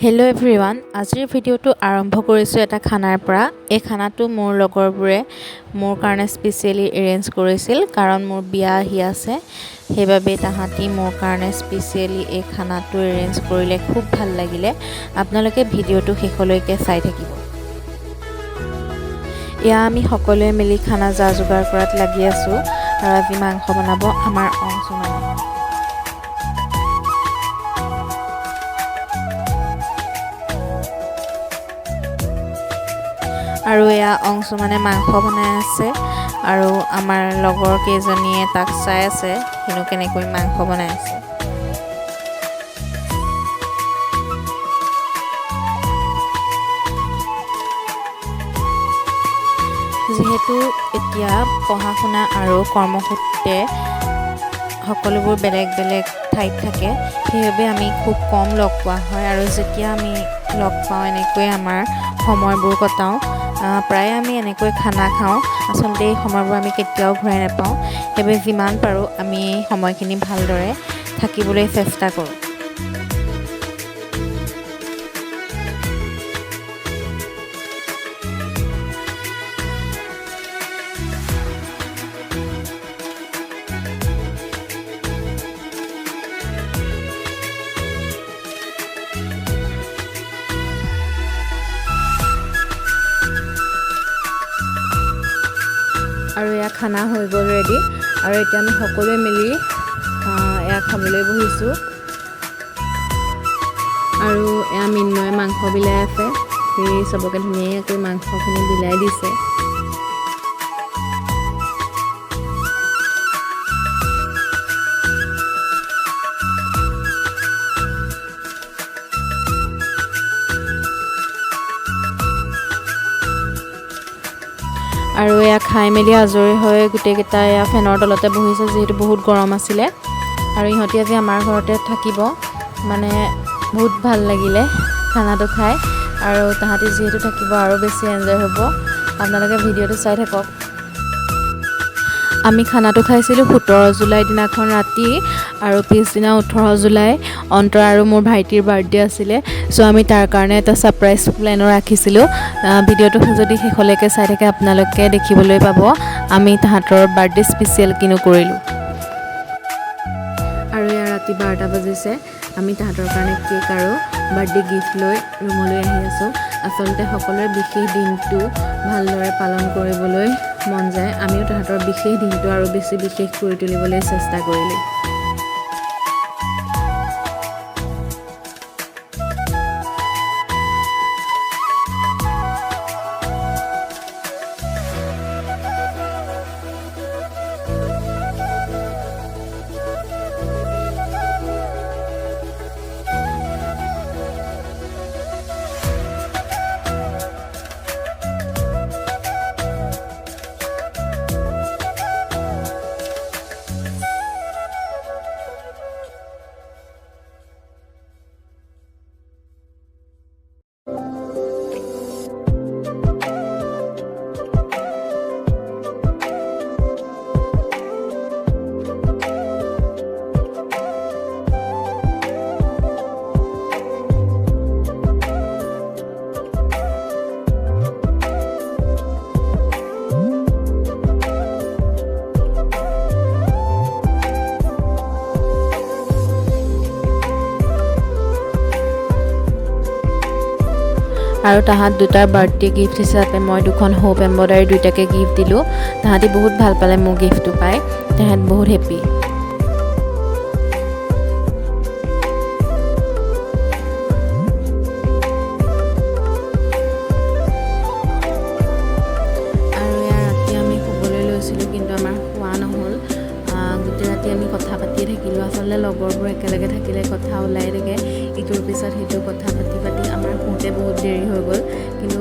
Hello everyone আজিৰ ভিডিঅ'টো আৰম্ভ কৰিছোঁ এটা খানাৰ পৰা। এই খানাটো মোৰ লগৰবোৰে মোৰ কাৰণে স্পেচিয়েলি এৰেঞ্জ কৰিছিল কাৰণ মোৰ বিয়া আহি আছে। সেইবাবে তাহাঁতি মোৰ কাৰণে স্পেচিয়েলি এই খানাটো এৰেঞ্জ কৰিলে খুব ভালো লাগিলে। আপোনালোকে ভিডিঅ'টো শেষলৈকে চাই থাকিব। এয়া আমি সকলোৱে মিলি খানা যা যোগাৰ কৰাত লাগি আছোঁ। আৰু আজি মাংস বনাব আমাৰ অংশমানে। আৰু এয়া অংশ মানে মাংস বনাই আছে আৰু আমাৰ লগৰ কেইজনীয়ে তাক চাই আছে কিনো কেনেকৈ মাংস বনাই আছে। যিহেতু এতিয়া পঢ়া শুনা আৰু কৰ্মসূত্ৰে সকলোবোৰ বেলেগ বেলেগ ঠাইত থাকে সেইবাবে আমি খুব কম লগ পোৱা হয় আৰু যেতিয়া আমি লগ পাওঁ এনেকৈ আমাৰ সময়বোৰ কটাওঁ প্ৰায়ে আমি এনেকৈ খানা খাওঁ। আচলতে এই সময়বোৰ আমি কেতিয়াও ঘূৰাই নাপাওঁ। সেইবাবে যিমান পাৰোঁ আমি সময়খিনি ভালদৰে থাকিবলৈ চেষ্টা কৰোঁ। আৰু এয়া খানা হৈ গ'ল ৰেডি আৰু এতিয়া আমি সকলোৱে মিলি এয়া খাবলৈ বহিছোঁ। আৰু এয়া মৃন্ময়ে মাংস বিলাই আছে। সি চবকে ধুনীয়াকৈ মাংসখিনি বিলাই দিছে। খাই মেলি আজৰি হৈ গোটেইকেইটা এয়া ফেনৰ তলতে বহিছে যিহেতু বহুত গৰম আছিলে। আৰু ইহঁতি আজি আমাৰ ঘৰতে থাকিব। মানে বহুত ভাল লাগিলে খানাটো খাই। আৰু তাহাঁতি যিহেতু থাকিব আৰু বেছি এনজয় হ'ব। আপোনালোকে ভিডিঅ'টো চাই থাকক। আমি খানাটো খাইছিলোঁ সোতৰ জুলাই দিনাখন ৰাতি। আৰু পিছদিনা ওঠৰ জুলাই অন্তৰ আৰু মোৰ ভাইটিৰ বাৰ্থডে আছিলে চ' আমি তাৰ কাৰণে এটা ছাৰপ্ৰাইজ প্লেনো ৰাখিছিলোঁ। ভিডিঅ'টো যদি শেষলৈকে চাই থাকে আপোনালোকে দেখিবলৈ পাব আমি তাহাঁতৰ বাৰ্থডে স্পেচিয়েল কিনো কৰিলোঁ। আৰু এয়া ৰাতি বাৰটা বাজিছে আমি তাহাঁতৰ কাৰণে কেক আৰু বাৰ্থডে গিফ্ট লৈ ৰুমলৈ আহি আছোঁ। আচলতে সকলোৰে বিশেষ দিনটো ভালদৰে পালন কৰিবলৈ মন যায়। আমিও তাহাঁতৰ বিশেষ দিনটো আৰু বেছি বিশেষ কৰি তুলিবলৈ চেষ্টা কৰিলোঁ। আৰু তাহাঁত দুটাৰ বাৰ্থডে গিফ্ট হিচাপে মই দুখন হোপ এম্ব্ৰইডাৰী দুইটাকে গিফ্ট দিলোঁ। তাহাঁতি বহুত ভালো পালে মোৰ গিফ্টটো পাই। তাহাঁত বহুত হেপ্পী আৰু এয়া ৰাতি আমি শুবলৈ লৈছিলোঁ, কিন্তু আমাৰ শোৱা নহ'ল। গোটেই ৰাতি আমি কথা পাতিয়ে থাকিলোঁ। আচলতে লগৰবোৰ একেলগে থাকিলে কথা ওলাই থাকে। ইটোৰ পিছত সিটো কথা পাতি পাতি আমাৰ শুওঁতে বহুত দেৰি হৈ গ'ল। কিন্তু